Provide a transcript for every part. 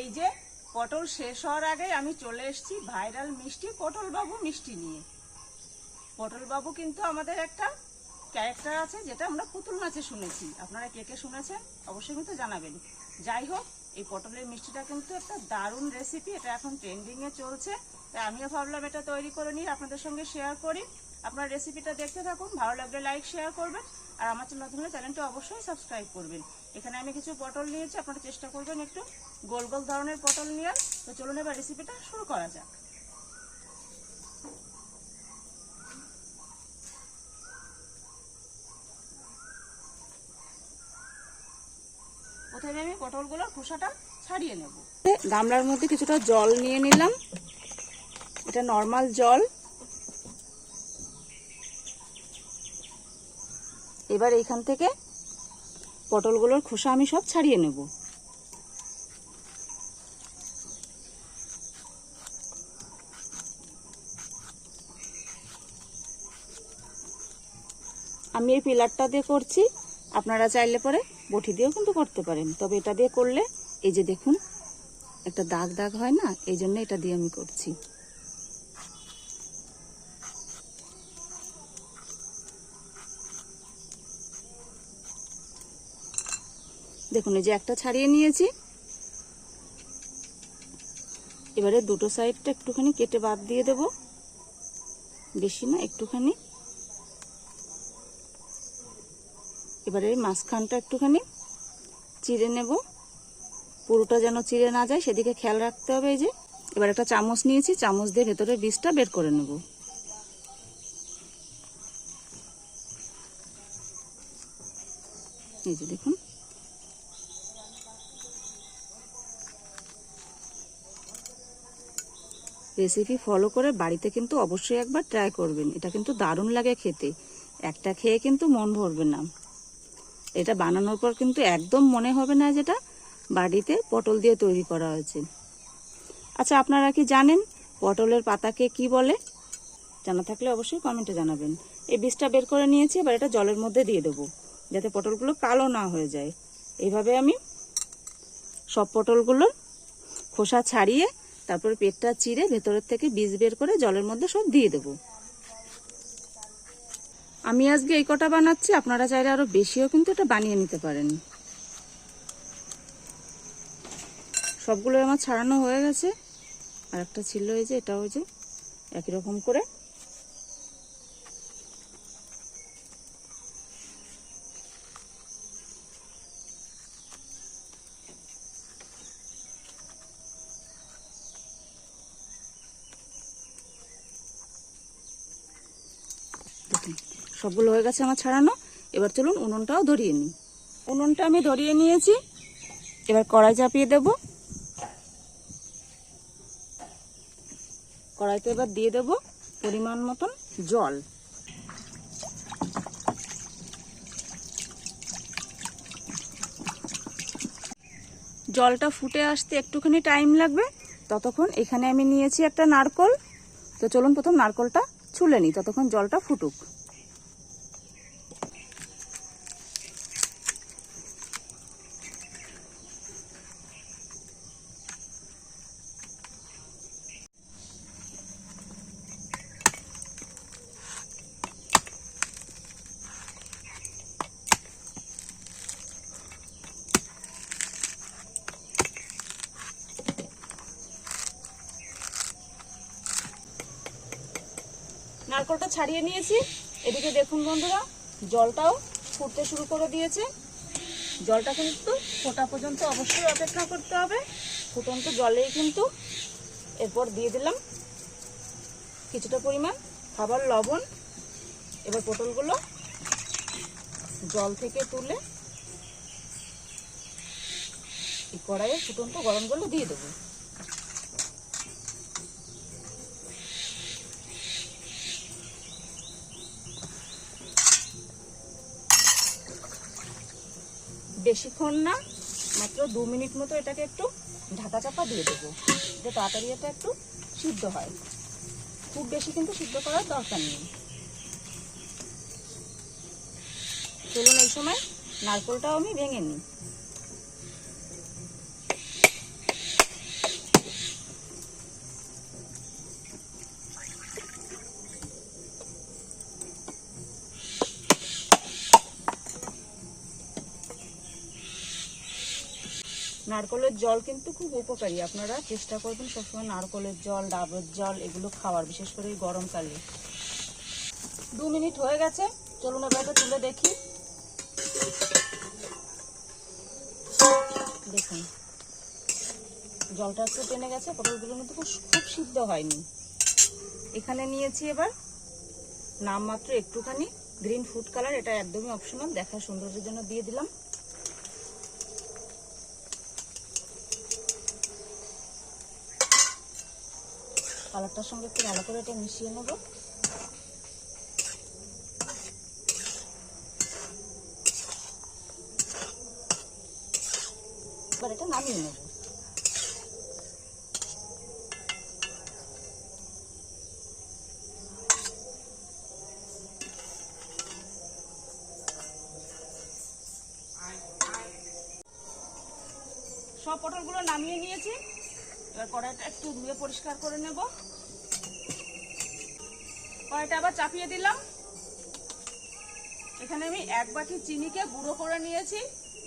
এই যে, পটল শেষ হওয়ার আগে আমি চলে এসেছি ভাইরাল মিষ্টি পটলবাবু মিষ্টি নিয়ে। পটল বাবু কিন্তু আমাদের একটা ক্যারেক্টার আছে যেটা আমরা পুতুল নাচে শুনেছি। আপনারা কে কে শুনেছেন অবশ্যই কিন্তু জানাবেন। যাই হোক, এই পটলের মিষ্টিটা কিন্তু একটা দারুণ রেসিপি এটা এখন ট্রেন্ডিংয়ে চলছে। তাই আমিও ভাবলাম এটা তৈরি করে নিই, আপনাদের সঙ্গে শেয়ার করি। আপনার রেসিপিটা দেখতে থাকুন, ভালো লাগলে লাইক শেয়ার করবেন, আর আমার হলে চ্যানেলটা অবশ্যই সাবস্ক্রাইব করবেন। এখানে আমি কিছু পটল নিয়েছি, আপনারা চেষ্টা করবেন একটু গোল গোল ধরনের পটল নিয়ে তো চলুন এবার রেসিপিটা শুরু করা যাক। আমি পটলগুলোর খোসাটা ছাড়িয়ে নেব। গামলার মধ্যে কিছুটা জল নিয়ে নিলাম। এটা নর্মাল জল। এবার এইখান থেকে পটলগুলোর খোসা আমি সব ছাড়িয়ে নেব। আমি এই পিলারটা দিয়ে করছি, আপনারা চাইলে পরে বটি দিয়েও কিন্তু করতে পারেন। তবে এটা দিয়ে করলে, এই যে দেখুন, একটা দাগ দাগ হয় না? এই জন্য এটা দিয়ে আমি করছি। দেখুন, এই যে একটা ছাড়িয়ে নিয়েছি। এবারে দুটো সাইডটা একটুখানি কেটে বাদ দিয়ে দেব। বেশি না, একটুখানি। এবারে মাঝখানটা একটুখানি চিড়ে নেব। পুরোটা যেন চিড়ে না যায়, সেদিকে খেয়াল রাখতে হবে এই যে। এবার একটা চামচ নিয়েছি, চামচ দিয়ে ভেতরে বীজটা বের করে নেব। এই যে দেখুন। রেসিপি ফলো করে বাড়িতে কিন্তু অবশ্যই একবার ট্রাই করবেন। এটা কিন্তু দারুণ লাগে খেতে। একটা খেয়ে কিন্তু মন ভরবে না। এটা বানানোর পর কিন্তু একদম মনে হবে না যেটা বাড়িতে পটল দিয়ে তৈরি করা হয়েছে। আচ্ছা আপনারা কি জানেন পটলের পাতাকে কি বলে? জানা থাকলে অবশ্যই কমেন্টে জানাবেন। এই বীজটা বের করে নিয়েছি, এবার এটা জলের মধ্যে দিয়ে দেবো, যাতে পটলগুলো কালো না হয়ে যায়। এইভাবে আমি সব পটলগুলোর খোসা ছাড়িয়ে তারপরে পেটটা চিড়ে ভেতরের থেকে বীজ বের করে জলের মধ্যে সব দিয়ে দেবো। আমি আজকে এই কটা বানাচ্ছি, আপনারা চাইলে আরও বেশিও কিন্তু এটা বানিয়ে নিতে পারেন। সবগুলো আমার ছাড়ানো হয়ে গেছে। আর একটা ছিল এই যে এটা ওই যে একই রকম করে সবগুলো হয়ে গেছে আমার ছাড়ানো। এবার চলুন উনুনটাও ধরিয়ে নিই। উনুনটা আমি ধরিয়ে নিয়েছি। এবার কড়াই চাপিয়ে দেব। কড়াইতে এবার দিয়ে দেব পরিমাণ মতন জল। জলটা ফুটে আসতে একটুখানি টাইম লাগবে। ততক্ষণ এখানে আমি নিয়েছি একটা নারকল। তো চলুন প্রথম নারকলটা ছুলে নিই, ততক্ষণ জলটা ফুটুক। নারকলটা ছাড়িয়ে নিয়েছি। এদিকে দেখুন বন্ধুরা, জলটাও ফুটতে শুরু করে দিয়েছে। জলটা কিন্তু ফোটা পর্যন্ত অবশ্যই অপেক্ষা করতে হবে। ফুটন্ত জলেই কিন্তু এরপর দিয়ে দিলাম কিছুটা পরিমাণ খাবার লবণ। এবার পটলগুলো জল থেকে তুলে এই কড়াইয়ে ফুটন্ত গরম জলে দিয়ে দেবো। বেশিক্ষণ না, মাত্র দু মিনিট মতো এটাকে একটু ঢাকা চাপা দিয়ে দেবো যে তাড়াতাড়ি এটা একটু সিদ্ধ হয়। খুব বেশি কিন্তু সিদ্ধ করার দরকার নেই। চলুন এই সময় নারকোলটাও আমি ভেঙে নিই। নারকলের জল কিন্তু খুব উপকারী। আপনারা চেষ্টা করবেন সবসময় নারকলের জল, ডাবের জল এগুলো খাওয়ার, বিশেষ করে গরমকালে দু মিনিট হয়ে গেছে। চলুন এবার তুলে দেখি। দেখুন। জলটা একটু টেনে গেছে পটলগুলো কিন্তু খুব খুব সিদ্ধ হয়নি। এখানে নিয়েছি এবার নামমাত্র একটুখানি গ্রিন ফুড কালার এটা একদমই অপশনাল দেখা সৌন্দর্যের জন্য দিয়ে দিলাম। কালারটার সঙ্গে একটু ভালো করে এটা মিশিয়ে নেব। এবার এটা নামিয়ে নেব। সব পটলগুলো নামিয়ে নিয়েছি। কড়াইটা একটু ধুয়ে পরিষ্কার করে নেব। কড়াইটা আবার চাপিয়ে দিলাম। এখানে আমি এক বাটি চিনিকে গুঁড়ো করে নিয়েছি।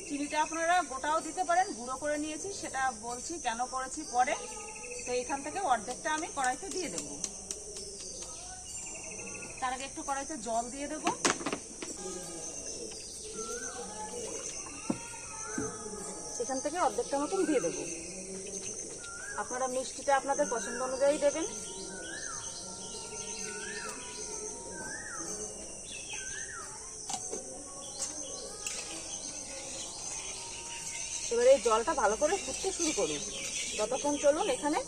চিনিটা আপনারা গোটাও দিতে পারেন, গুঁড়ো করে নিয়েছি, সেটা বলছি কেন করেছি পরে। তো এখান থেকে অর্ধেকটা আমি কড়াইতে দিয়ে দেব। তার আগে একটু কড়াইতে জল দিয়ে দেব। সেখান থেকে অর্ধেকটা মতন দিয়ে দেবো। আপনারা মিষ্টিটা আপনাদের পছন্দ অনুযায়ী দেবেন। এবার এই জলটা ভালো করে ফুটতে শুরু করুন। যতক্ষণ চলুন এখানে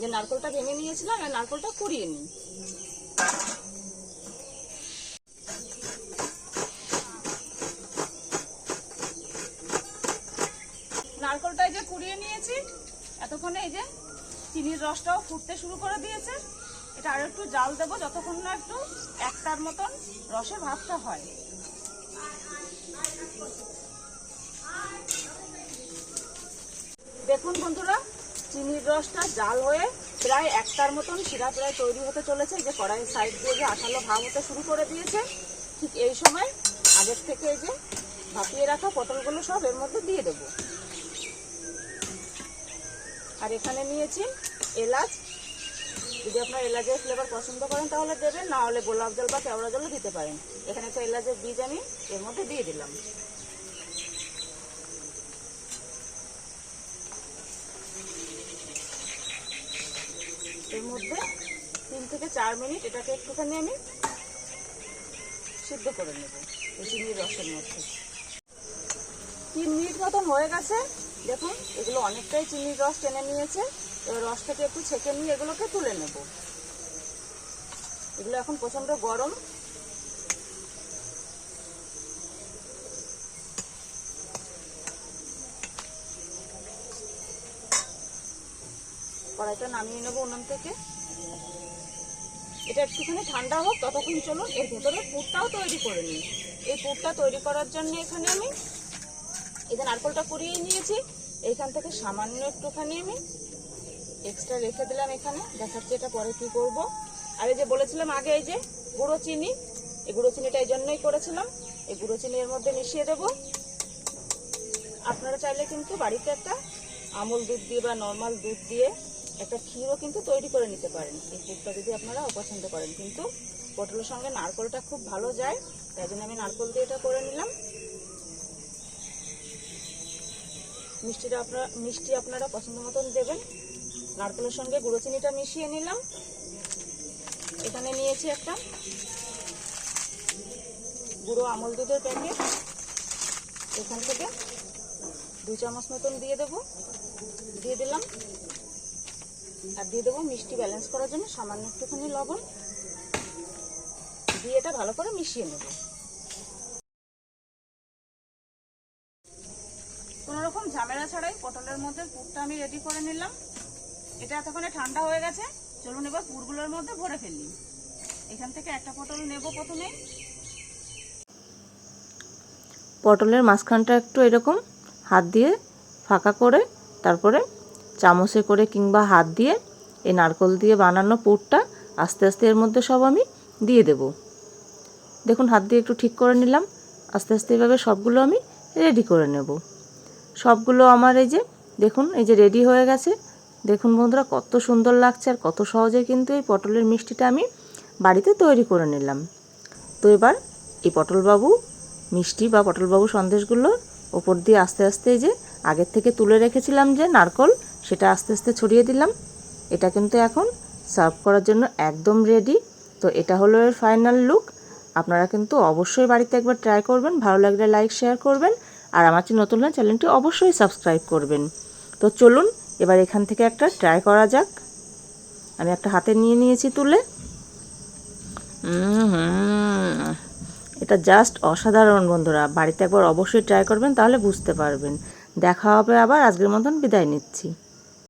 যে নারকলটা ভেঙে নিয়েছিলাম, এই নারকলটা কুড়িয়ে নিই নারকলটা যে কুড়িয়ে নিয়েছি এতক্ষণে এই যে চিনির রসটাও ফুটতে শুরু করে দিয়েছে। এটা আরও একটু জাল দেবো, যতক্ষণ না একটু একটার মতন রসে ভাতটা হয়। দেখুন বন্ধুরা, চিনির রসটা জাল হয়ে প্রায় একটার মতন শিরা প্রায় তৈরি হতে চলেছে। যে কড়াইয়ের সাইড দিয়ে যে আঠালো ভাব হতে শুরু করে দিয়েছে, ঠিক এই সময় আগের থেকে এই যে ভাপিয়ে রাখা পটলগুলো সব এর মধ্যে দিয়ে দেবো। আর এখানে নিয়েছি এলাচ। যদি আপনার এলাচের ফ্লেভার পছন্দ করেন তাহলে দেবেন, না হলে গোলাপ জল বা কেওড়া জলও দিতে পারেন। এখানে একটা এলাচের বীজ আমি এর মধ্যে দিয়ে দিলাম। এর মধ্যে তিন থেকে চার মিনিট এটাকে একটুখানি আমি সিদ্ধ করে নেব, এই চিনির রসের মধ্যে। তিন মিনিট মতন হয়ে গেছে। দেখুন, এগুলো অনেকটাই চিনির রস টেনে নিয়েছে। এবার থেকে একটু ছেঁকে নিয়ে এগুলোকে তুলে নেব। এগুলো এখন প্রচণ্ড গরম। কড়াইটা নামিয়ে নেব উনুন থেকে। এটা একটুখানি ঠান্ডা হোক, ততক্ষণ চলুন। এর ভেতরে পুরটাও তৈরি করে নিই এই পুরটা তৈরি করার জন্য এখানে আমি যে নারকলটা কুড়িয়ে নিয়েছি এইখান থেকে সামান্য একটুখানি আমি এক্সট্রা রেখে দিলাম এখানে, দেখাচ্ছি এটা পরে কি করব। আর এই যে বলেছিলাম আগে এই যে গুঁড়ো চিনি, এই গুঁড়ো চিনিটা এই জন্যই করেছিলাম, এই গুঁড়ো চিনি এর মধ্যে মিশিয়ে দেব। আপনারা চাইলে কিন্তু বাড়িতে একটা আমুল দুধ দিয়ে বা নর্মাল দুধ দিয়ে একটা ক্ষীরও কিন্তু তৈরি করে নিতে পারেন। এই দুধটা যদি আপনারা অপছন্দ করেন। কিন্তু পটলের সঙ্গে নারকলটা খুব ভালো যায়, তাই জন্য আমি নারকল দিয়ে এটা করে নিলাম। মিষ্টিটা আপনারা, মিষ্টি আপনারা পছন্দ মতন দেবেন। নারকেলের সঙ্গে গুঁড়ো চিনিটা মিশিয়ে নিলাম। এখানে নিয়েছি একটা গুঁড়ো আমল দুধের প্যাকেট। এখান থেকে দু চামচ মতন দিয়ে দেব। দিয়ে দিলাম। আর দিয়ে দেবো মিষ্টি ব্যালেন্স করার জন্য সামান্য একটুখানি লবণ। দিয়ে এটা ভালো করে মিশিয়ে নেব কোনো রকম ঝামেলা ছাড়াই পটলের মধ্যে পুরটা আমি রেডি করে নিলাম। এটা এতক্ষণে ঠান্ডা হয়ে গেছে। চলুন এবার পুরগুলোর মধ্যে ভরে ফেলি। এখান থেকে একটা পটল নেব প্রথমে। পটলের মাঝখানটা একটু এরকম হাত দিয়ে ফাঁকা করে, তারপরে চামচে করে কিংবা হাত দিয়ে এই নারকল দিয়ে বানানো পুরটা আস্তে আস্তে এর মধ্যে সব আমি দিয়ে দেব। দেখুন, হাত দিয়ে একটু ঠিক করে নিলাম। আস্তে আস্তে এভাবে সবগুলো আমি রেডি করে নেব। সবগুলো আমার এই যে, দেখুন, এই যে রেডি হয়ে গেছে। দেখুন বন্ধুরা, কত সুন্দর লাগছে আর কত সহজে কিন্তু এই পটলের মিষ্টিটা আমি বাড়িতে তৈরি করে নিলাম। তো এবার এই পটলবাবু মিষ্টি বা পটলবাবু সন্দেশগুলো ওপর দিয়ে আস্তে আস্তে যে আগের থেকে তুলে রেখেছিলাম যে নারকল, সেটা আস্তে আস্তে ছড়িয়ে দিলাম। এটা কিন্তু এখন সার্ভ করার জন্য একদম রেডি তো এটা হলো এর ফাইনাল লুক আপনারা কিন্তু অবশ্যই বাড়িতে একবার ট্রাই করবেন। ভালো লাগলে লাইক শেয়ার করবেন। আর আমার যে নতুন হলে চ্যানেলটি অবশ্যই সাবস্ক্রাইব করবেন। তো চলুন, এবার এখান থেকে একটা ট্রাই করা যাক। আমি একটা হাতে নিয়ে নিয়েছি তুলে। এটা জাস্ট অসাধারণ বন্ধুরা। বাড়িতে একবার অবশ্যই ট্রাই করবেন, তাহলে বুঝতে পারবেন। দেখা হবে আবার, আজকের মতন বিদায় নিচ্ছি।